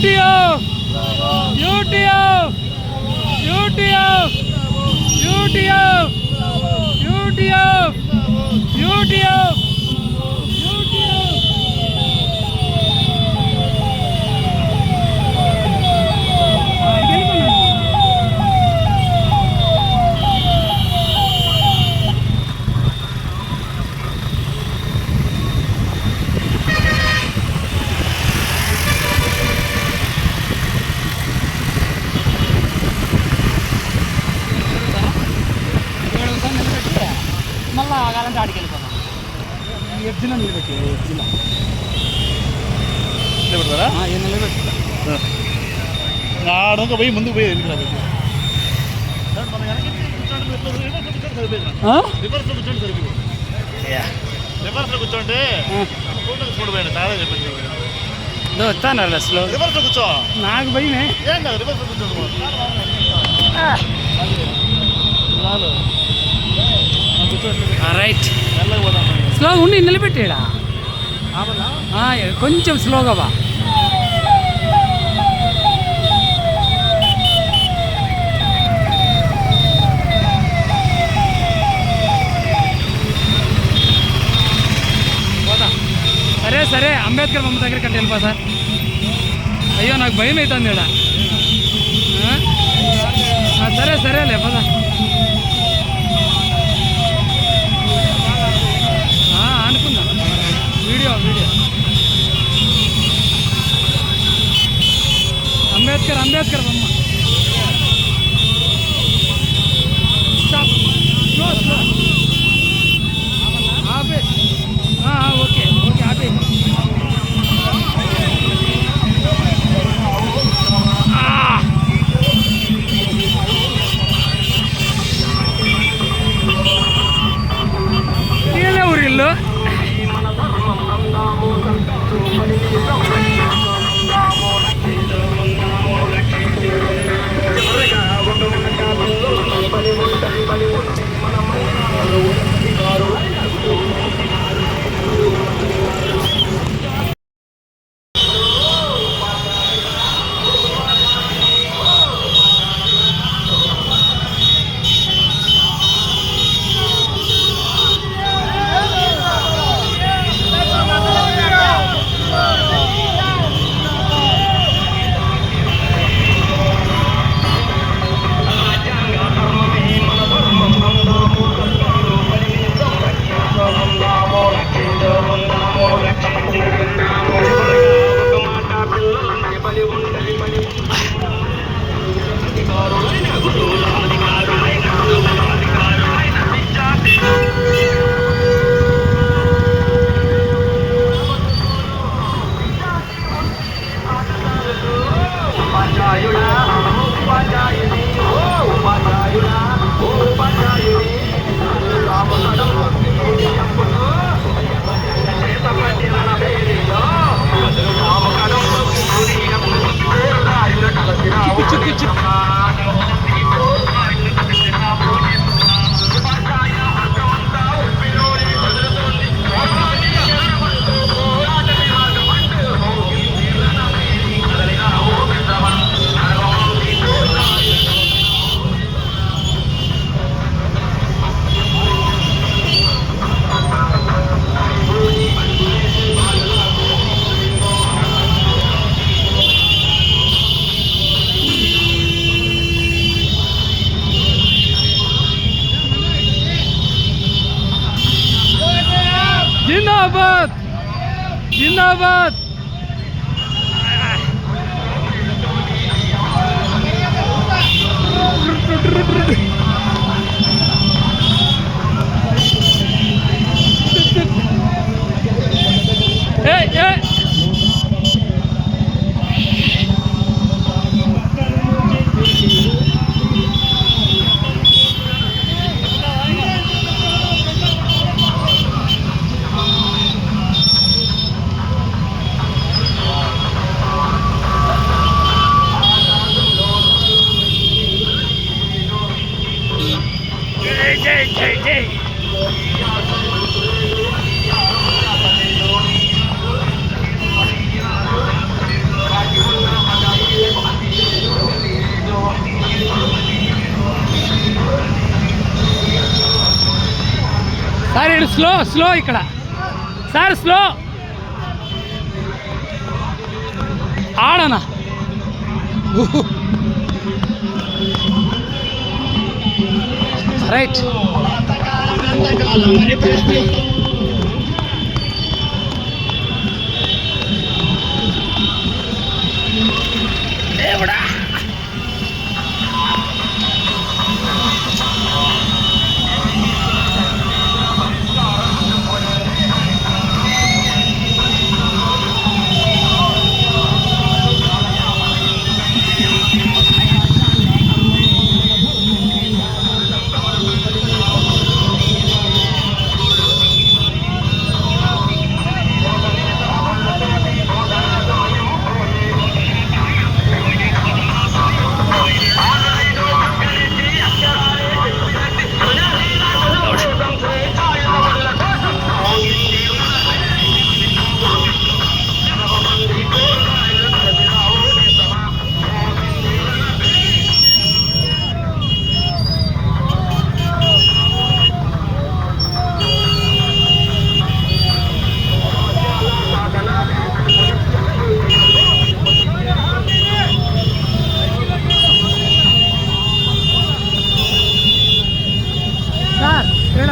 UTF UTF UTF UTF UTF UTF UTF మళ్ళా ఆగాలంటే ఆడికి వెళ్ళిపోతాం ఎడ్జిలో నిలబెట్టి ఎడ్జిలో నిలబెడతారా? ఏం నిలబెట్టి ఆడొక పోయి ముందుకు పోయి ఎందుకు రాబోయే రివర్స్లో కూర్చోండి సరిపోయింది రివర్స్లో కూర్చోండి చూడబోయండి చాలా చెప్పింది వస్తాను బస్సులో రివర్స్లో కూర్చో. నాకు భయమే. ఏం కాదు రివర్స్లో కూర్చోండి రైట్ స్లో ఉండి నిలబెట్టాడా? కొంచెం స్లోగా బా సరే సరే అంబేద్కర్ బొమ్మ దగ్గర కంటే వెళ్ళిపో సార్. అయ్యో నాకు భయం అవుతుంది ఇక్కడ సరే సరేలే పదా ఆ, అనుకుందాం వీడియో వీడియో అంబేద్కర్ అంబేద్కర్ బొమ్మ స్టాప్ 技能 জিন্দাবাদ స్లో స్లో ఇక్కడ. Sir slow. ఆడనా? రైట్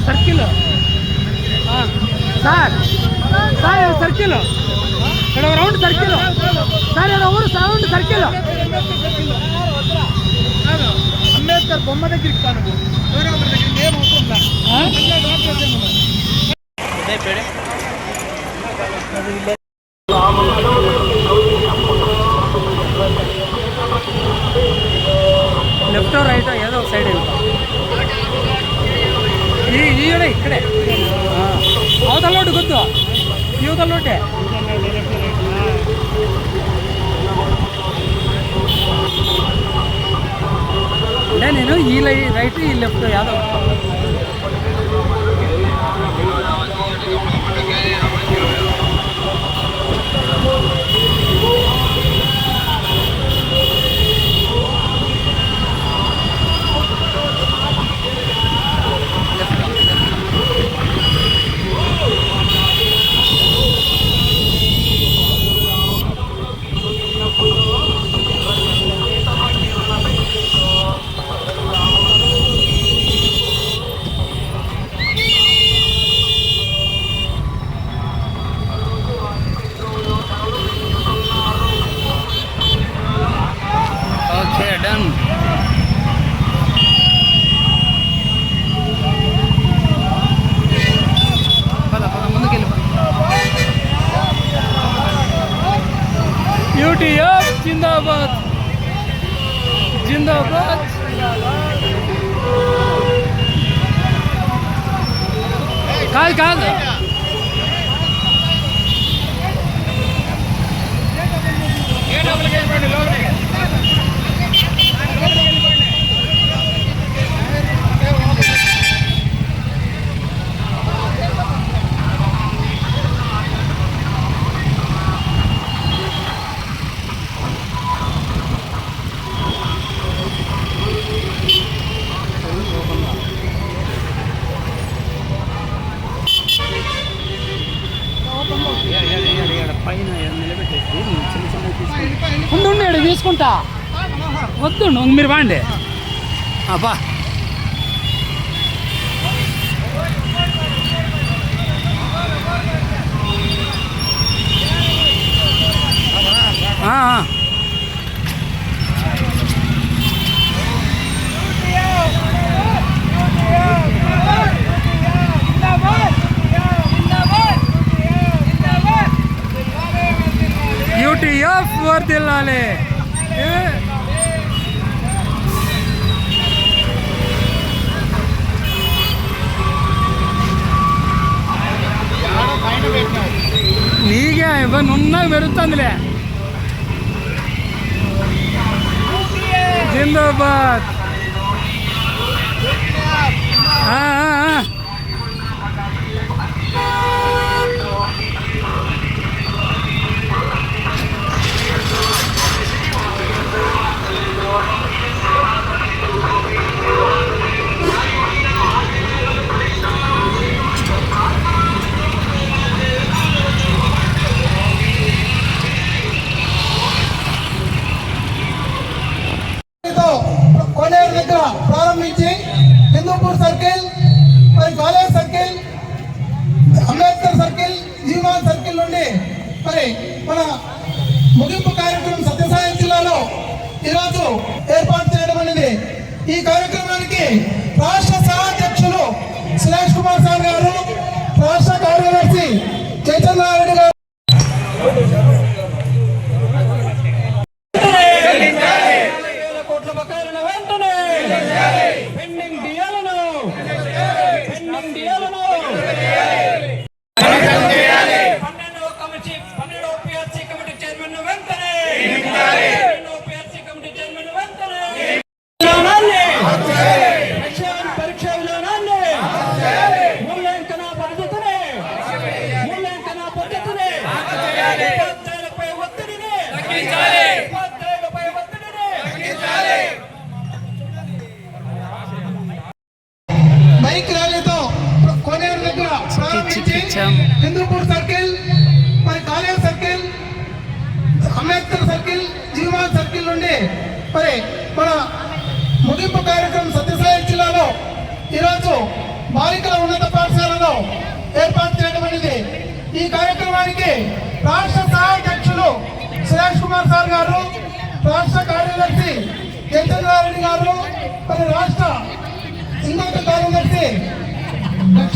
ఇక్కడ సర్కిల్ ఆ, సార్ సార్ ఇది సర్కిల్ ఇక్కడ ఒక రౌండ్ సర్కిల్ సార్ ఇక్కడ ఊరు రౌండ్ సర్కిల్ అంబేద్కర్ బొమ్మ దగ్గరికి కాను వేరే ఒకరి దగ్గరికి ఏం అవసరం లే. ఆ? యువతల లోటే అంటే నేను ఈ లై రైట్ ఈ లెఫ్ట్ యాదో కాదు కాదు ఉండు ఉండు, ఈడ తీసుకుంటా వద్దు నువ్వు మీరు బాండి అబ్బా ఆ, ఆ. నీకే ఇవ్వను ఉన్నది పెరుగుతుందిలే జిందాబాద్ ఈ కార్యక్రమానికి రాష్ట్ర సహాధ్యక్షులు సురేష్ కుమార్ సార్ గారు రాష్ట్ర కార్యదర్శి చైతన్యారెడ్డి గారు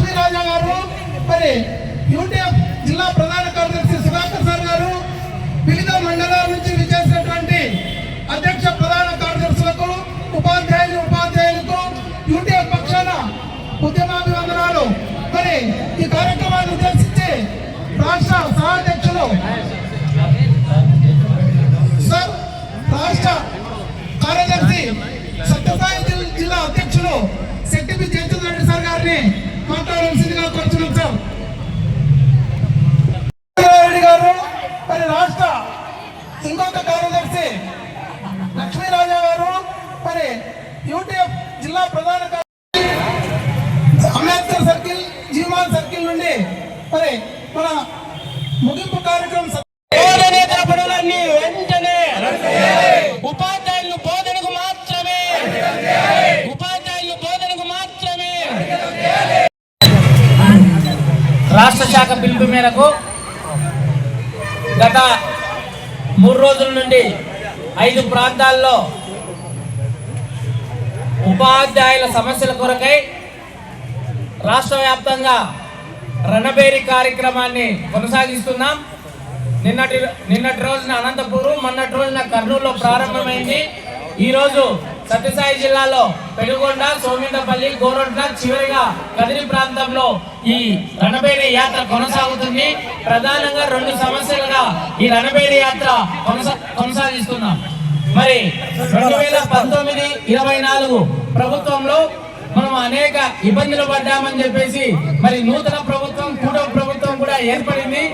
లక్ష్మీరాజా గారు మరి యూటీఎఫ్ జిల్లా ప్రధాన కార్యదర్శి సుధాకర్ సార్ గారు వివిధ మండలాల నుంచి విచ్చేసినటువంటి అధ్యక్ష ప్రధాన కార్యదర్శులకు ఉపాధ్యాయులు ఉపాధ్యాయులకు యూటీఎఫ్ పక్షాన ఉద్యమాభివందనాలు. మరి ఈ కార్యక్రమాన్ని ఉద్దేశించి రాష్ట్ర సహాధ్యక్షులు సార్ రాష్ట్ర కార్యదర్శి సత్యసాయి జిల్లా అధ్యక్షులు శెట్టిపి జయచంద్ర రెడ్డి సార్ గారిని మాట్లాడాల్సిందిగా సినిమా సార్. రెడ్డి గారు మరి రాష్ట్ర ఇంకొక కార్యదర్శి లక్ష్మీరాజా గారు మరి యూటీఎఫ్ జిల్లా ప్రధాన కార్యదర్శి అంబేద్కర్ సర్కిల్ జీవాన్ సర్కిల్ నుండి మరి మన ముగింపు కార్యక్రమం స- బోధనేతర పనులన్నీ వెంటనే ఉపాధ్యాయులు బోధనకు మాత్రమే ఉపాధ్యాయులు బోధనకు మాత్రమే రాష్ట్ర శాఖ పిలుపు మేరకు గత మూడు రోజుల నుండి ఐదు ప్రాంతాల్లో ఉపాధ్యాయుల సమస్యల కొరకై రాష్ట్ర వ్యాప్తంగా రణబేరి కార్యక్రమాన్ని కొనసాగిస్తున్నాం. నిన్నటి నిన్నటి రోజున అనంతపురం మొన్నటి రోజున కర్నూలులో ప్రారంభమైంది. ఈరోజు సత్యసాయి జిల్లాలో పెనుగొండ సోమిందపల్లి గోరొండ చివరిగా కదిరి ప్రాంతంలో ఈ రణబేడి యాత్ర కొనసాగుతుంది. ప్రధానంగా రెండు సమస్యలుగా ఈ రణబేడి యాత్ర కొనసా కొనసాగిస్తున్నాం. మరి రెండు వేల పంతొమ్మిది ఇరవై నాలుగు ప్రభుత్వంలో మనం అనేక ఇబ్బందులు పడ్డామని చెప్పేసి మరి నూతన ప్రభుత్వం కూటమి ప్రభుత్వం కూడా ఏర్పడింది.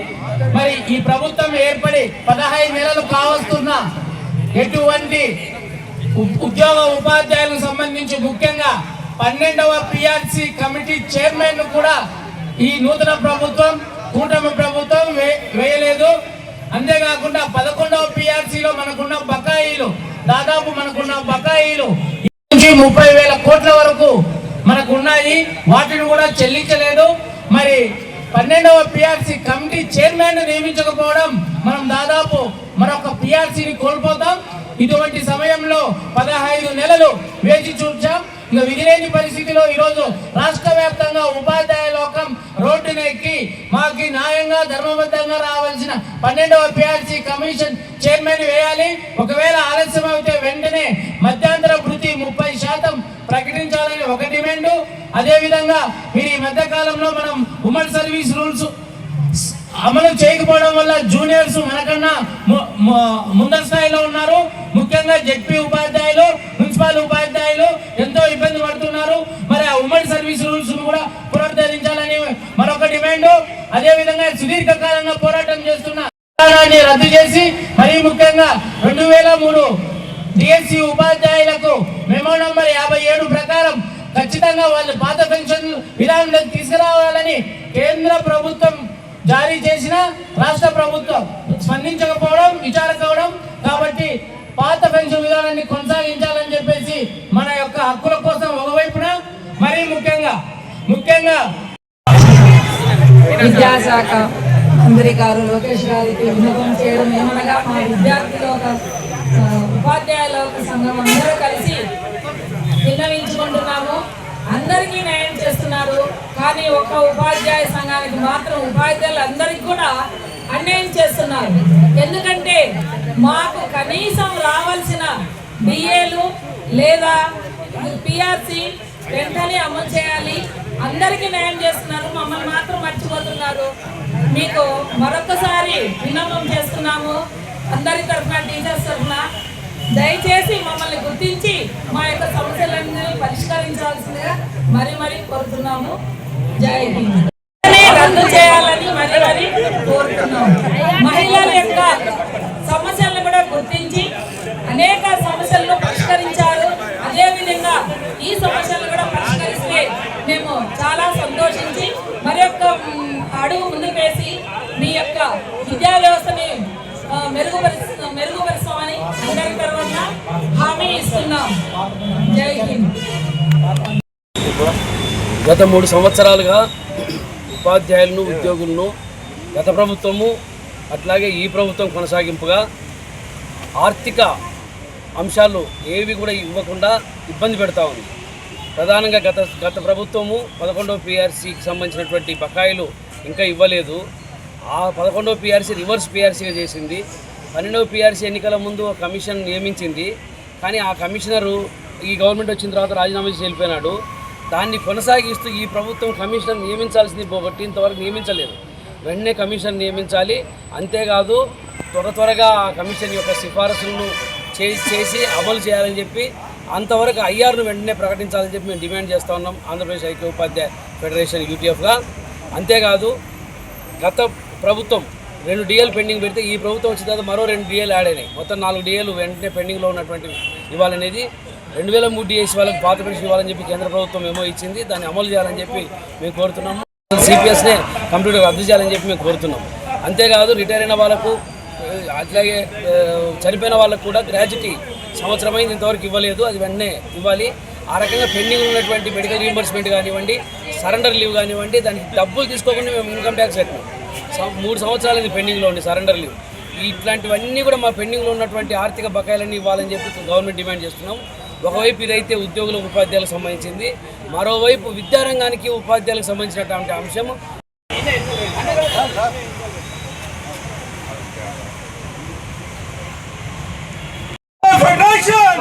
మరి ఈ ప్రభుత్వం ఏర్పడి పదహైదు నెలలు కావస్తున్న ఎటువంటి ఉద్యోగ ఉపాధ్యాయులకు సంబంధించి ముఖ్యంగా పన్నెండవ పిఆర్సి కమిటీ చైర్మన్ కూడా ఈ నూతన ప్రభుత్వం కూటమి ప్రభుత్వం వే- వేయలేదు. అంతేకాకుండా పదకొండవ పిఆర్సీలో మనకున్న బకాయిలు దాదాపు మనకున్న బకాయిలు నుంచి ముప్పై వేల కోట్ల వరకు మనకు ఉన్నాయి వాటిని కూడా చెల్లించలేదు. మరి పన్నెండవ పిఆర్సీ కమిటీ చైర్మన్ నియమించకపోవడం మనం దాదాపు మరొక పిఆర్సీని కోల్పోతాం. ఇటువంటి సమయంలో పదహైదు నెలలు వేచి చూచాం. ఇక విధిలేని పరిస్థితిలో ఈరోజు రాష్ట్ర వ్యాప్తంగా ఉపాధ్యాయ లోకం రోడ్డునెక్కి మాకు న్యాయంగా ధర్మబద్ధంగా రావాల్సిన పన్నెండవ పిఆర్సీ కమిషన్ చైర్మన్ వేయాలి. ఒకవేళ ఆలస్యం అయితే వెంటనే మధ్యాంతర వృత్తి ముప్పై శాతం ప్రకటించాలని ఒక డిమాండ్. అదేవిధంగా మీరు ఈ మధ్య కాలంలో మనం ఉమెన్ సర్వీస్ రూల్స్ అమలు చేయకపోవడం వల్ల జూనియర్స్ మనకన్నా ముందర స్థాయిలో ఉన్నారు. ముఖ్యంగా జెడ్పీ ఉపాధ్యాయులు మున్సిపల్ ఉపాధ్యాయులు ఎంతో ఇబ్బంది పడుతున్నారు. మరి ఆ ఉమ్మడి సర్వీస్ రూల్స్ కూడా పునరుద్ధరించాలని మరొక డిమాండ్. అదే విధంగా సుదీర్ఘకాలంగా పోరాటం చేస్తున్న రద్దు చేసి మరీ ముఖ్యంగా రెండు వేల మూడు డిఎస్సి ఉపాధ్యాయులకు మెమో నంబర్ యాభై ఏడు ప్రకారం ఖచ్చితంగా వాళ్ళు పాత పెన్షన్ విధానంలోకి తీసుకురావాలని కేంద్ర ప్రభుత్వం జారీ చేసిన రాష్ట్ర ప్రభుత్వం స్పందించకపోవడం విచారక పాత పెన్షన్ విధానాన్ని కొనసాగించాలని చెప్పేసి మన యొక్క హక్కుల కోసం ఒకవైపున మరీ ముఖ్యంగా ముఖ్యంగా విద్యాశాఖ మంత్రి గారు లోకేష్ గారికి విన్నపం చేయడం ఏమనగా మా విద్యార్థుల ఒక ఉపాధ్యాయుల ఒక సంఘం అందరూ కలిసి విన్నవించుకుంటున్నాము. అందరికీ న్యాయం చేస్తున్నారు. కానీ ఒక్క ఉపాధ్యాయ సంఘానికి మాత్రం ఉపాధ్యాయులు అందరికీ కూడా అన్యాయం చేస్తున్నారు. ఎందుకంటే మాకు కనీసం రావాల్సిన బిఏలు లేదా పిఆర్సి వెంటనే అమలు చేయాలి. అందరికీ న్యాయం చేస్తున్నారు. మమ్మల్ని మాత్రం మర్చిపోతున్నారు. మీకు మరొకసారి విన్నపం చేస్తున్నాము. అందరి తరఫున టీచర్స్ తరఫున దయచేసి మమ్మల్ని గుర్తించి మా యొక్క సమస్యలన్నీ పరిష్కరించాల్సిందిగా మరీ మరీ కోరుతున్నాము. జై హింద్. రద్దు చేయాలని మరి మరి మహిళల యొక్క సమస్యలను కూడా గుర్తించి అనేక సమస్యలను పరిష్కరించారు. అదేవిధంగా ఈ సమస్యలను కూడా పరిష్కరిస్తే మేము చాలా సంతోషించి మరి యొక్క అడుగు ముందుకు వేసి మీ యొక్క విద్యా వ్యవస్థని మెరుగుపరుస్తు మెరుగుపరుస్తామని అందరి తరఫున హామీ ఇస్తున్నాం. జై హింద్. గత మూడు సంవత్సరాలుగా ఉపాధ్యాయులను ఉద్యోగులను గత ప్రభుత్వము అట్లాగే ఈ ప్రభుత్వం కొనసాగింపుగా ఆర్థిక అంశాలు ఏవి కూడా ఇవ్వకుండా ఇబ్బంది పెడతా ఉంది. ప్రధానంగా గత గత ప్రభుత్వము పదకొండవ పిఆర్సీకి సంబంధించినటువంటి బకాయిలు ఇంకా ఇవ్వలేదు. ఆ పదకొండవ పిఆర్సీ రివర్స్ పిఆర్సీగా చేసింది. పన్నెండవ పిఆర్సీ ఎన్నికల ముందు ఒక కమిషన్ నియమించింది. కానీ ఆ కమిషనరు ఈ గవర్నమెంట్ వచ్చిన తర్వాత రాజీనామా చేసి వెళ్ళిపోయినాడు. దాన్ని కొనసాగిస్తూ ఈ ప్రభుత్వం కమిషన్ నియమించాల్సింది ఒకటి ఇంతవరకు నియమించలేదు. వెంటనే కమిషన్ నియమించాలి. అంతేకాదు త్వర త్వరగా ఆ కమిషన్ యొక్క సిఫారసులను చేసి చేసి అమలు చేయాలని చెప్పి అంతవరకు ఐఆర్ను వెంటనే ప్రకటించాలని చెప్పి మేము డిమాండ్ చేస్తూ ఉన్నాం. ఆంధ్రప్రదేశ్ ఐక్య ఉపాధ్యాయ ఫెడరేషన్ యూటీఎఫ్గా అంతేకాదు గత ప్రభుత్వం రెండు డిఎల్ పెండింగ్ పెడితే ఈ ప్రభుత్వం వచ్చిన తర్వాత మరో రెండు డిఎల్ యాడ్ అయినాయి. మొత్తం నాలుగు డిఏలు వెంటనే పెండింగ్లో ఉన్నటువంటి ఇవ్వాలనేది రెండు వేల మూడు డిఎస్ వాళ్ళకి పాత పెన్షన్ ఇవ్వాలని చెప్పి కేంద్ర ప్రభుత్వం ఏమో ఇచ్చింది దాన్ని అమలు చేయాలని చెప్పి మేము కోరుతున్నాము. సిపిఎస్నే కంప్లీట్గా రద్దు చేయాలని చెప్పి మేము కోరుతున్నాం అంతేకాదు రిటైర్ అయిన వాళ్ళకు అట్లాగే చనిపోయిన వాళ్ళకు కూడా గ్రాడ్యుటీ సంవత్సరం అయింది ఇంతవరకు ఇవ్వలేదు అది వెంటనే ఇవ్వాలి. ఆ రకంగా పెండింగ్ ఉన్నటువంటి మెడికల్ రీంబర్స్మెంట్ కానివ్వండి సరెండర్ లీవ్ కానివ్వండి దానికి డబ్బులు తీసుకోకుండా మేము ఇన్కమ్ ట్యాక్స్ కట్టినాం. మూడు సంవత్సరాలు పెండింగ్లో ఉంది సరెండర్ లీవ్. ఇట్లాంటివన్నీ కూడా మా పెండింగ్లో ఉన్నటువంటి ఆర్థిక బకాయిలన్నీ ఇవ్వాలని చెప్పి గవర్నమెంట్ డిమాండ్ చేస్తున్నాం. ఒకవైపు ఇదైతే ఉద్యోగుల ఉపాధ్యాయులకు సంబంధించింది మరోవైపు విద్యారంగానికి ఉపాధ్యాయులకు సంబంధించినటువంటి అంశం. ఫెడరేషన్